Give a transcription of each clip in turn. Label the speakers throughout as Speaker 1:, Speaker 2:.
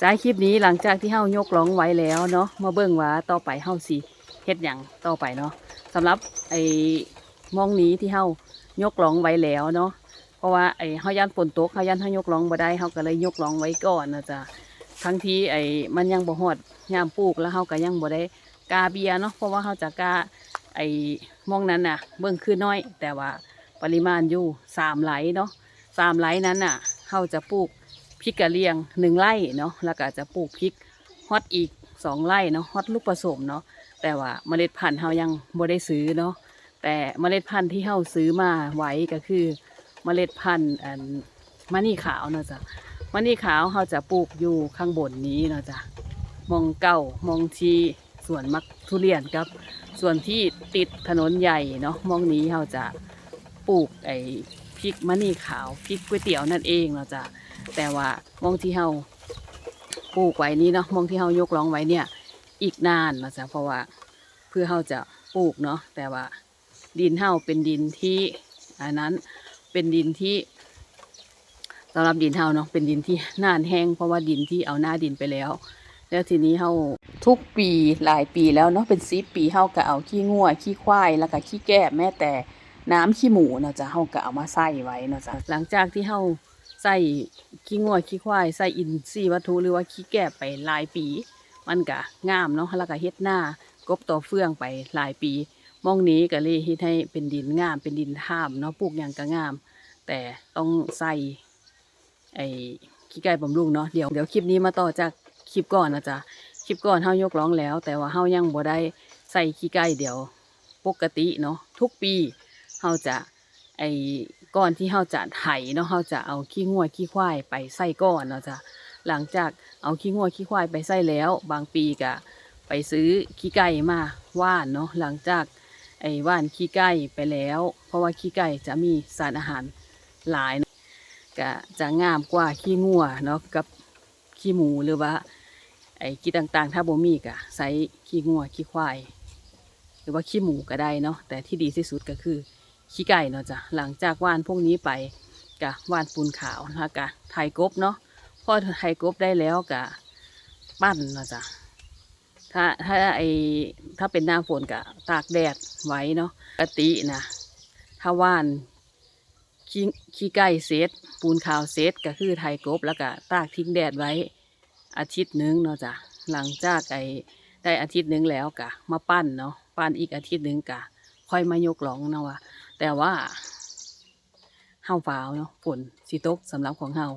Speaker 1: จ้าคลิปนี้หลังจากที่เฮายกร้องไว้แล้วเนาะมาเบิ่งว่าต่อไปเฮาสิเฮ็ดหยังต่อไปเนาะสำหรับไอ้มองนี้ที่เฮายกร้องไว้แล้วเนาะเพราะว่าไอ้เฮายันฝนตกเฮายันเฮายกร้องบ่ได้เฮาก็เลยยกร้องไว้ก่อนนะจ๊ะทั้งที่ไอ้มันยังบ่ฮอดยามปลูกแล้วเฮาก็ยังบ่ได้กาเบียเนาะเพราะว่าเฮาจะกาไอ้มองนั้นน่ะ เบิ่งคือน้อย แต่ว่าปริมาณอยู่สามไหลเนาะสามไหลนั้นน่ะเฮาจะปลูก พริกกะเลียงหนึ่งไร่เนาะแล้วก็จะปลูกพริกฮอตอีกสองไร่เนาะฮอตลูกผสมเนาะแต่ว่าเมล็ดพันธุ์เฮายังบ่ได้ซื้อเนาะแต่เมล็ดพันธุ์ที่เฮาซื้อมาไว้ก็คือเมล็ดพันธุ์อันมะนี่ขาวเนาะจ้ะมะนี่ขาวเฮาจะปลูกอยู่ข้างบนนี้เนาะจ้ะมองเก่ามองทีสวนมักทุเรียนครับ ส่วนที่ติดถนนใหญ่เนาะมองนี้เฮาจะปลูกไอ้พริกมะนี่ขาวพริกก๋วยเตี๋ยวนั่นเองเนาะจ้ะ แต่ว่ามองที่เฮาปลูกไว้นี้เนาะมองที่เฮายกร้องไว้เนี่ย อีกนานนะจ๊ะเพราะว่าเพื่อเฮาจะปลูกเนาะแต่ว่าดินเฮาเป็นดินที่อันนั้นเป็นดินที่สำหรับดินเฮาเนาะเป็นดินที่น่านแห้งเพราะว่าดินที่เอาหน้าดินไปแล้ว แล้วทีนี้เฮาทุกปีหลายปีแล้วเนาะเป็นสิปีเฮาก็เอาขี้งัวขี้ควายแล้วก็ขี้แกะแม้แต่น้ำขี้หมูเนาะจะเฮาก็เอามาใส่ไว้เนาะจ้ะหลังจากที่เฮา ใส่ขี้งัวขี้ควายใส่อินทรีย์วัตถุหรือว่าขี้แกะไปหลายปี มันก็งามเนาะแล้วก็เฮ็ดหน้ากบต่อเฟืองไปหลายปีมองนี้ก็เลยเฮ็ดให้เป็นดินงาม เป็นดินท่ามเนาะปลูกหยังก็งาม แต่ต้องใส่ไอ้ขี้ไก่บำรุงเนาะเดี๋ยวเดี๋ยวคลิปนี้มาต่อจากคลิปก่อนนะจ๊ะคลิปก่อนเฮายกร้องแล้ว แต่ว่าเฮายังบ่ได้ใส่ขี้ไก่เดี๋ยวปกติเนาะทุกปีเฮาจะไอ้ ก้อนที่เฮาจะไถเนาะเฮาจะเอาขี้งัวขี้ควายไปใส่ก้อนเนาะจ้ะหลังจากเอาขี้งัวขี้ควายไปใส่แล้ว บางปีก็ไปซื้อขี้ไก่มาว่านเนาะหลังจากไอ้ว่านขี้ไก่ไปแล้ว เพราะว่าขี้ไก่จะมีสารอาหารหลายก็จะงามกว่าขี้งัวเนาะกับขี้หมูหรือว่า ไอ้ขี้ต่างๆ ถ้าบ่มีก็ใส่ขี้งัวขี้ควาย หรือว่าขี้หมูก็ได้เนาะแต่ที่ดีที่สุดก็คือ ขี้ไก่เนาะจ้ะหลังจากว่านพวกนี้ไปกะว่านปูนขาวนะคะกะไทยกบเนาะพอไทยกบได้แล้วกะปั้นเนาะจ้ะถ้าถ้าไอถ้าเป็นหน้าฝนกะตากแดดไว้เนาะปกตินะถ้าว่านขี้ขี้ไก่เซตปูนขาวเซตก็คือไทยกบแล้วก็ตากทิ้งแดดไว้อาทิตย์หนึงเนาะจ้ะหลังจากไอได้อาทิตย์หนึงแล้วกะมาปั้นเนาะปั้นอีกอาทิตย์หนึงกะค่อยมายกหลองเนาะว่า แต่ว่าเฮาฟ้าวเนาะฝนสิตกสำหรับของเฮา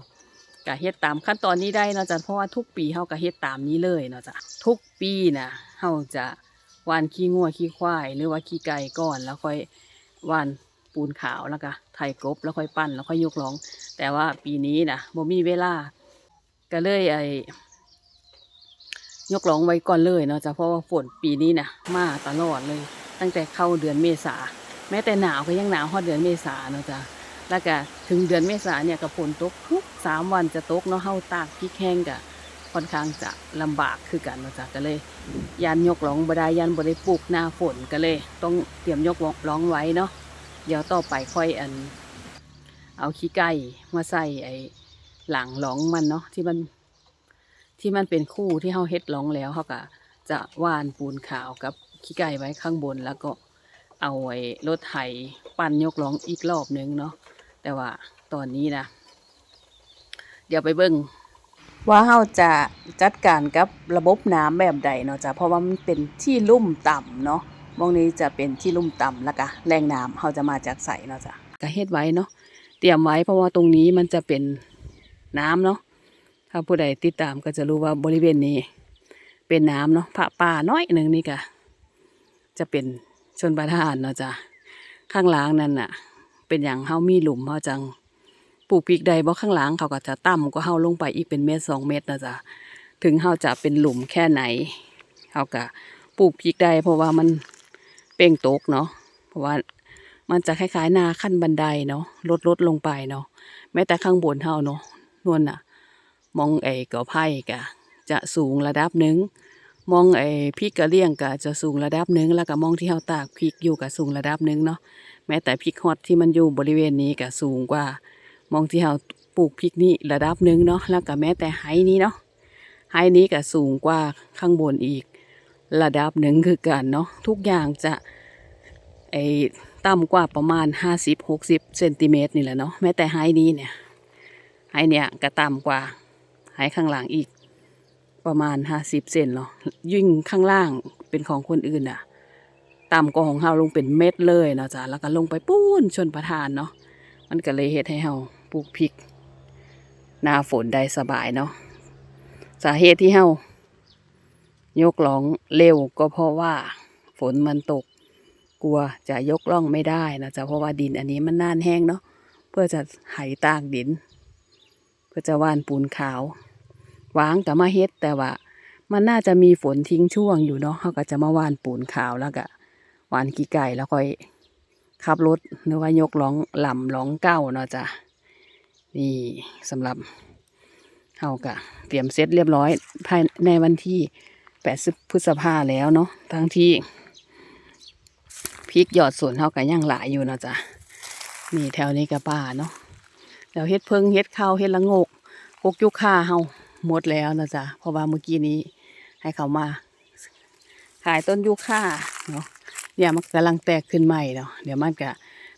Speaker 1: กะเฮ็ดตามขั้นตอนนี้ได้เนาะจ้ะเพราะว่าทุกปีเฮากะเฮ็ดตามนี้เลยเนาะจ้ะทุกปีนะเฮาจะวานขี้งัวขี้ควาย หรือว่าขี้ไก่ก่อนแล้วค่อยวานปูนขาวแล้วก็ไถกบแล้วค่อยปั้นแล้วค่อยยกหลอง แต่ว่าปีนี้นะบ่มีเวลาก็เลยไอยกหลองไว้ก่อนเลยเนาะจ้ะเพราะว่าฝนปีนี้นะมาตลอดเลย ตั้งแต่เข้าเดือนเมษา แม้แต่หนาวก็ยังหนาวฮอดเดือนเมษาเนาะจ้ะแล้วก็ถึงเดือนเมษาเนี่ยก็ฝนตกทุกสามวันจะตกเนาะเฮาตากพริกแห้งก็ค่อนข้างจะลำบากคือกันเนาะจ้ะก็เลยยันยกหลองบ่ได้ยันบ่ได้ปลูกหน้าฝนก็เลย ต้องเตรียมยกหลองไว้เนาะเดี๋ยวต่อไปค่อยอัน เอาขี้ไก่มาใส่ไอ้หลังหลองมันเนาะที่มันที่มันเป็นคู่ที่เฮาเฮ็ดหลองแล้วเฮาก็จะว่านปูนขาวกับขี้ไก่ไว้ข้างบนแล้วก็ เอาไว้รถไถปั่นยกล้องอีกรอบนึงเนาะแต่ว่าตอนนี้นะ เดี๋ยวไปเบิ่งว่าเฮาจะจัดการกับระบบน้ำแบบใดเนาะจ้ะเพราะว่ามันเป็นที่ลุ่มต่ำเนาะมองนี้จะเป็นที่ลุ่มต่ำแล้วก็แรงน้ำเฮาจะมาจากใสเนาะจ้ะก็เฮ็ดไว้เนาะเตรียมไว้เพราะว่าตรงนี้มันจะเป็นน้ำเนาะถ้าผู้ใดติดตามก็จะรู้ว่าบริเวณนี้ เป็นน้ำเนาะผาป่าน้อยหนึ่งนี่ก็จะเป็น ชนประทานเนาะจ้ะข้างหล่างนั่นน่ะ เป็นอย่างเฮามีหลุมเฮาจังปลูกพริกใดบ่ข้างหล่างเขาก็จะต่ำก็เฮาลงไปอีกเป็นเมตรสองเมตรนะจ้ะถึงเฮาจะเป็นหลุมแค่ไหนเฮาก็ปลูกพริกได้เพราะว่ามันเป่งตกเนาะเพราะว่ามันจะคล้ายๆนาขั้นบันไดเนาะลดลดลงไปเนาะแม้แต่ข้างบนเฮาเนาะนวลน่ะ มองไอ้กอไผ่กะจะสูงระดับหนึ่ง มองไอ้พริกกะเลี่ยงก็จะสูงระดับหนึ่งแล้วก็มองที่เฮาตากพริกอยู่ก็สูงระดับหนึ่งเนาะแม้แต่พริกฮอตที่มันอยู่บริเวณนี้ก็สูงกว่า มองที่เฮาปลูกพริกนี่ระดับหนึ่งเนาะแล้วก็แม้แต่ไหนี้เนาะไฮนี้ก็สูงกว่าข้างบนอีก ระดับหนึ่งคือกันเนาะทุกอย่างจะไอ้ต่ำกว่าประมาณ 50-60เซนติเมตรนี่แหละเนาะแม้แต่ไฮนี้เนี่ยไฮเนี่ยก็ต่ำกว่าไฮข้างหลังอีก ประมาณ50เซนเนาะยิ่งข้างล่างเป็นของคนอื่นอะต่ำกว่าของเฮาลงเป็นเม็ดเลยเนาะจ้ะแล้วก็ลงไปปูนชนประทานเนาะมันก็เลยเฮ็ดให้เฮาปลูกพริก หน้าฝนได้สบายเนาะสาเหตุที่เฮายกล่องเร็วก็เพราะว่าฝนมันตกกลัวจะยกล่องไม่ได้นะจ๊ะเพราะว่าดินอันนี้มันน่านแห้งเนาะเพื่อจะไถตากดิน เพื่อจะว่านปูนขาว วางกับมาเฮ็ด แต่ว่า มันน่าจะมีฝนทิ้งช่วงอยู่เนาะเขาก็จะมาว่านปูนขาวแล้วก็หวานกี่ไก่แล้วค่อยขับรถหรือว่ายกล้องลำล้องเก้าเนาะจ้ะนี่สำหรับเขาก็เตรียมเซตเรียบร้อย ภายในวันที่แปดพฤษภาแล้วเนาะทั้งที่พริกหยอดสวนเขาก็ยังหลายอยู่เนาะจ้ะนี่แถวนี้ก็ป่าเนาะแล้วเฮ็ดเพิงเฮ็ดข้าวเฮ็ดละโงกกกยุค่าเฮา หมดแล้วนะจ๊ะเพราะว่าเมื่อกี้นี้ให้เขามา ขายต้นยูคาเนาะเนี่ยมันกำลังแตกขึ้นใหม่เนาะเดี๋ยวมันก็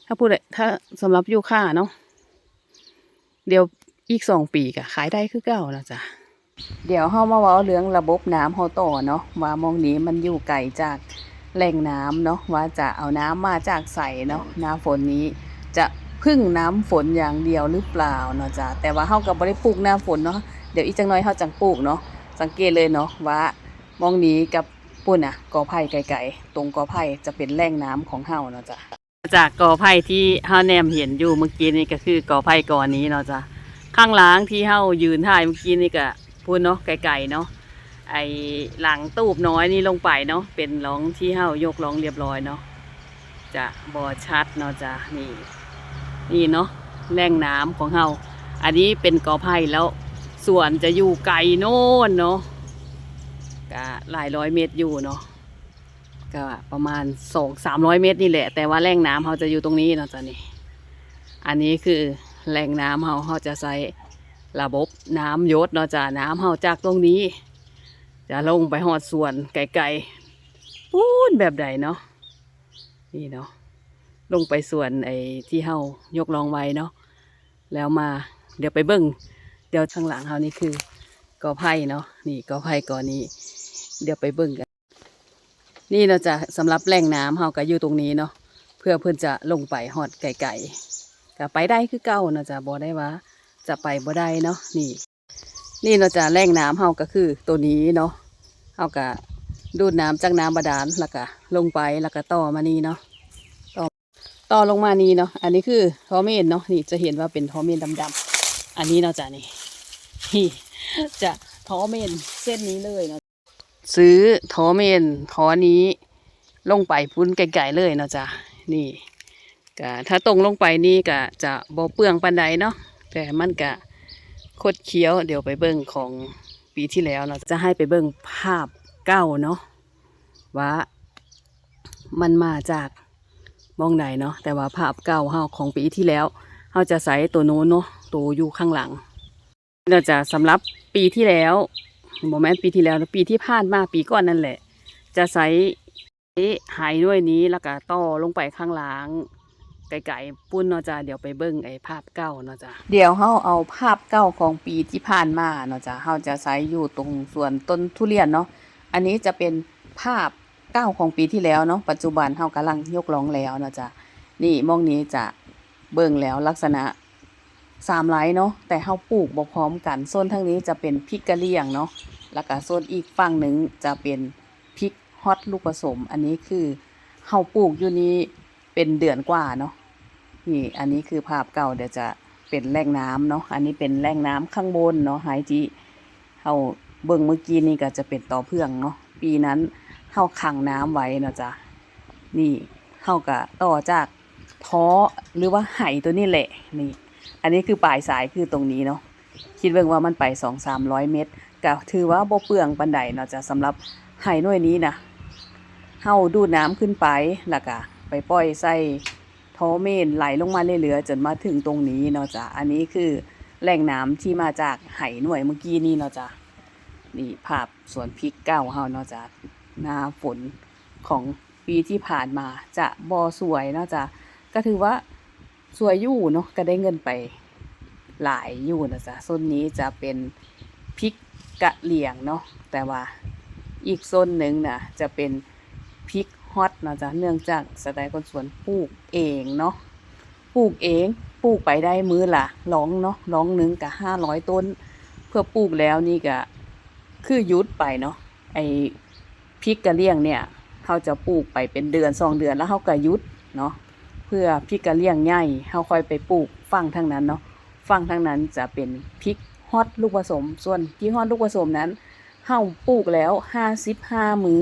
Speaker 1: ถ้าพูดถ้าสำหรับยูคาเนาะเดี๋ยวอีกสองปีก็ขายได้คือเก่านะจ๊ะเดี๋ยวเฮามาเว้าเรื่องระบบน้ำเฮาต่อเนาะว่ามองนี้มันอยู่ไกลจากแหล่งน้ำเนาะว่าจะเอาน้ำมาจากใสเนาะหน้าฝนนี้จะพึ่งน้ำฝนอย่างเดียวหรือเปล่าเนาะจ๊ะแต่ว่าเฮาก็บ่ได้ปลูกหน้าฝนเนาะ เดี๋ยวอีกจังน้อยเฮาจังปลูกเนาะสังเกตเลยเนาะว่ามองนี้กับปุ่นอะกอไผ่ไกลๆตรงกอไผ่จะเป็นแหล่งน้ำของเฮาเนาะจ้ะจากกอไผ่ที่เฮาแนมเห็นอยู่เมื่อกี้นี่ก็คือกอไผ่กอนี้เนาะจ้ะข้างหล้างที่เฮายืนถ่ายเมื่อกี้นี่ก็พูนเนาะไกลๆเนาะไอหลังตูบน้อยนี่ลงไปเนาะเป็นร้องที่เฮายกร้องเรียบร้อยเนาะจะบอชัดเนาะจ้ะนี่นี่เนาะแหล่งน้ำของเฮาอันนี้เป็นกอไผ่แล้ว ส่วนจะอยู่ไกลโน่นเนาะก็หลายร้อยเมตรอยู่เนาะก็ประมาณสองสามร้อยเมตรนี่แหละ แต่ว่าแหล่งน้ำเขาจะอยู่ตรงนี้เนาะจ้ะนี่อันนี้คือแหล่งน้ำเขาเขาจะใช้ระบบน้ำยศเนาะจ้ะน้ำเขาจากตรงนี้ จะลงไปหอดส่วนไกลๆปูนแบบใดเนาะนี่เนาะลงไปส่วนไอ้ที่เขายกรองไว้เนาะแล้วมาเดี๋ยวไปเบิ้ง เดี๋ยวข้างหลังเขานี่คือกอไผ่เนาะนี่กอไผ่กอนี้ เดี๋ยวไปเบิ่งกัน นี่เราจะสำหรับแหล่งน้ำเฮาก็อยู่ตรงนี้เนาะเพื่อเพื่อนจะลงไปหอดไก่ๆก็ไปได้คือเก่าเนาะจ้ะบ่ได้ว่า จะไปบ่ได้เนาะนี่ นี่เราจะแหล่งน้ำเฮาก็คือตัวนี้เนาะเฮาก็ดูดน้ำจากน้ำบาดาลแล้วก็ลงไปแล้วก็ต่อมานี่เนาะต่อต่อลงมานี่เนาะอันนี้คือทอเมนเนาะนี่จะเห็นว่าเป็นทอเมนดำๆ อันนี้เนาะจ้ะนี่นี่จะท้อเมนเส้นนี้เลยเนาะซื้อท้อเมนท้อนี้ลงไปพุ่นไกลๆเลยเนาะจ้ะนี่ก็ถ้าตรงลงไปนี่ก็จะบ่เปลืองปันใดเนาะแต่มันก็คดเคี้ยวเดี๋ยวไปเบิ่งของปีที่แล้วเนาะจะให้ไปเบิ่งภาพเก้าเนาะว่ามันมาจากมองไหนเนาะแต่ว่าภาพเก่าเฮาของปีที่แล้ว เฮาจะใส่ตัวโน้นเนาะตัวอยู่ข้างหลังเราจะสำหรับปีที่แล้วโมแมนปีที่แล้วปีที่ผ่านมาปีก่อนนั่นแหละ จะใช้หายด้วยนี้แล้วก็ต่อลงไปข้างหล่างไก่ๆปุ้นเนาะจ้ะเดี๋ยวไปเบิ้งไอ้ภาพเก่าเนาะจ้ะเดี๋ยวเฮาเอาภาพเก่าของปีที่ผ่านมาเนาะจ้ะเฮาจะใช้อยู่ตรงส่วนต้นทุเรียนเนาะอันนี้จะเป็นภาพเก่าของปีที่แล้วเนาะปัจจุบันเฮากำลังยกร้องแล้วเนาะจ้ะนี่มองนี้จะ เบิ่งแล้วลักษณะสามไร่เนาะแต่เฮาปลูกบ่พร้อมกันโซนทางนี้จะเป็นพริกกะเหรี่ยงเนาะแล้วก็โซนอีกฝั่งหนึ่งจะเป็นพริกฮอตลูกผสม อันนี้คือเฮาปลูกอยู่นี้เป็นเดือนกว่าเนาะนี่อันนี้คือภาพเก่าเดี๋ยวจะเป็นแหล่งน้ำเนาะอันนี้เป็นแหล่งน้ำข้างบนเนาะหายจีเฮาเบิ่งเมื่อกี้นี่ก็จะเป็นต่อเพื่องเนาะปีนั้นเฮาขังน้ำไว้เนาะจ้ะนี่เฮาก็ต่อจาก ท้อหรือว่าไหตัวนี้แหละนี่อันนี้คือปลายสายคือตรงนี้เนาะคิดเบิ่งว่ามันไปสองสามร้อยเมตรก็ถือว่าบ่เปลืองปันไดเนาะจะสำหรับไห่หน่วยนี้นะเฮาดูดน้ำขึ้นไปแล้วก็ไปปล่อยใส่ท่อเมนไหลลงมาเรื่อยๆจนมาถึงตรงนี้เนาะจ้ะอันนี้คือแหล่งน้ำที่มาจากไหหน่วยเมื่อกี้นี่เนาะจ้ะนี่ภาพสวนพริกเก้าเฮาเนาะจ้ะหน้าฝนของปีที่ผ่านมาจะบ่สวยเนาะจ้ะ ก็ถือว่าสวยอยู่เนาะก็ได้เงินไปหลายอยู่นะจ๊ะส้นนี้จะเป็นพริกกะเหลี่ยงเนาะแต่ว่าอีกโซนหนึ่งน่ะจะเป็นพริกฮอตนะจ้ะเนื่องจากสไตล์คนสวนปลูกเองเนาะปลูกเองปลูกไปได้มือละร้องเนาะร้องหนึ่งกับห้าร้อยต้น เพื่อปลูกแล้วนี่ก็คือยุดไปเนาะไอพริกกะเลี่ยงเนี่ยเขาจะปลูกไปเป็นเดือนสองเดือนแล้วเขาก็ยุดเนาะ เพื่อพริกกะเลี่ยงใหญ่เขาค่อยไปปลูกฝั่งทางนั้นเนาะฝั่งทางนั้นจะเป็นพริกฮอตลูกผสม ส่วนพริกฮอตลูกผสมนั้นเฮาปลูกแล้วห้าสิบห้ามื้อ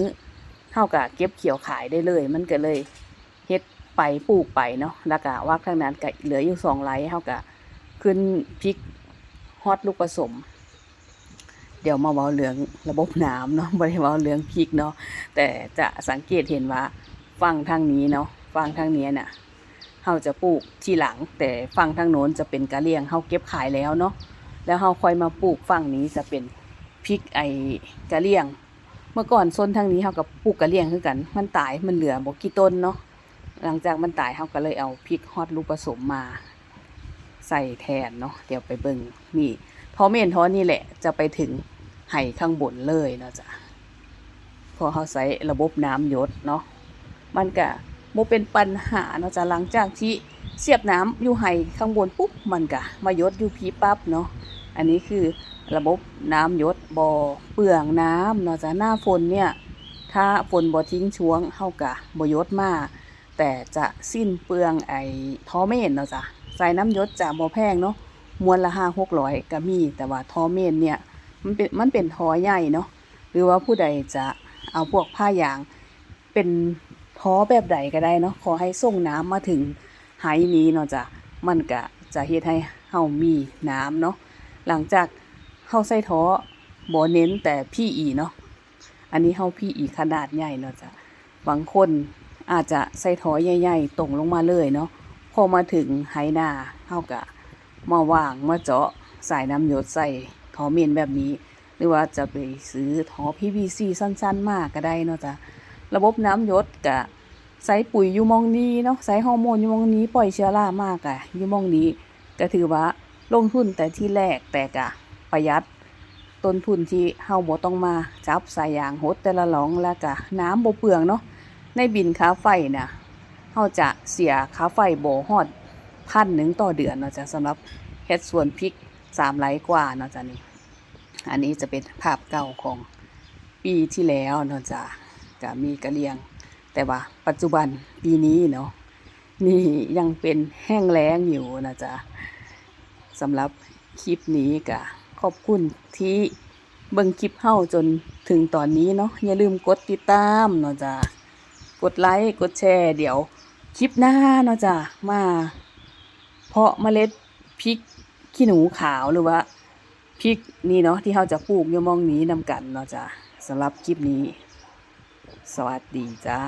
Speaker 1: เฮาก็เก็บเกี่ยวขายได้เลย มันก็เลยเฮ็ดไปปลูกไปเนาะแล้วก็ว่าทางนั้นก็เหลืออยู่สองไร่เฮาก็ขึ้นพริกฮอตลูกผสม เดี๋ยวมาเว้าเรื่องระบบน้ำเนาะบ่ได้เว้าเรื่องพริกเนาะแต่จะสังเกตเห็นว่าฝั่งทางนี้เนาะฝั่งทางนี้น่ะ เฮาจะปลูกทีหลัง แต่ฝั่งทางโน้นจะเป็นกะเหรี่ยงเฮาเก็บขายแล้วเนาะแล้วเฮาค่อยมาปลูกฝั่งนี้จะเป็นพริกไอกะเหรี่ยง เมื่อก่อนซนทางนี้เฮากับปลูกกะเหรี่ยงคือกัน มันตายมันเหลือบ่กี่ต้นเนาะหลังจากมันตายเฮาก็เลยเอาพริกฮอตลูกผสมมาใส่แทนเนาะเดี๋ยวไปเบิ่งนี่ทอเมนทอนี่แหละจะไปถึงไห่ข้างบนเลยเนาะจ้ะพอเขาใส่ระบบน้ำหยศเนาะมันก็ บ่เป็นปัญหาเนาะจ้ะหลังจากที่เสียบน้ำอยู่ไห่ข้างบนปุ๊บมันก็มายศอยู่พีปั๊บเนาะอันนี้คือระบบน้ำหยศบ่เปลืองน้ำเนาะจ้ะหน้าฝนเนี่ยถ้าฝนบ่ทิ้งช่วงเฮาก็บ่ยศมาแต่จะสิ้นเปลืองไอ้ทอเมนเนาะจ้ะใส่น้ำยศจะบ่แพงเนาะมวนละห้าหกร้อยก็มี แต่ว่าทอเมนเนี่ยมันเป็นมันเป็นทอใหญ่เนาะหรือว่าผู้ใดจะเอาพวกผ้ายางเป็น ท้อแบบใดก็ได้เนาะขอให้ส่งน้ำมาถึงไหนี้เนาะจ้ะมันก็จะเฮ็ดให้เฮามีน้ำเนาะหลังจากเฮาใส่ท้อบ่เน้นแต่พี่อีเนาะอันนี้เฮาพี่อีขนาดใหญ่เนาะจ้ะบางคนอาจจะใส่ท้อใหญ่ๆตรงลงมาเลยเนาะพอมาถึงไหนาเฮากะมาวางมาเจาะสายน้ำหยดใส่ทอเมนแบบนี้ หรือว่าจะไปซื้อท้อ PVC สั้น ๆ มากก็ได้เนาะจ้ะ ระบบน้ำหยดกะใส่ปุ๋ยอยู่มองนี้เนาะใส่ฮอร์โมนอยู่มองนี้ปล่อยเชื้อรามากอะอยู่มองนี้ก็ถือว่าลงทุนแต่ที่แรกแต่กะประหยัดต้นทุนที่เฮาบ่ต้องมาจับสายยางหดแต่ละหลองแล้วกะน้ำบ่เปลืองเนาะในบินค่าไฟน่ะเราจะเสียค่าไฟโบฮอดพันหนึ่งต่อเดือนเนาะจ้ะสำหรับเฮ็ดสวนพริกสามไร่กว่าเนาะจ้ะนี่อันนี้จะเป็นภาพเก่าของปีที่แล้วเนาะจ้ะ จะมีกระเลียง แต่ว่าปัจจุบันปีนี้เนาะนี่ยังเป็นแห้งแล้งอยู่นะจ๊ะสำหรับคลิปนี้ก็ขอบคุณที่เบิ่งคลิปเฮาจนถึงตอนนี้เนาะอย่าลืมกดติดตามเนาะจ้ะกดไลค์กดแชร์เดี๋ยวคลิปหน้าเนาะจ้ะมา เพาะเมล็ดพริกขี้หนูขาวหรือว่าพริกนี่เนาะที่เราจะปลูกอยมองนี้นำกันเนาะจ้ะสำหรับคลิปนี้ สวัสดีจ้า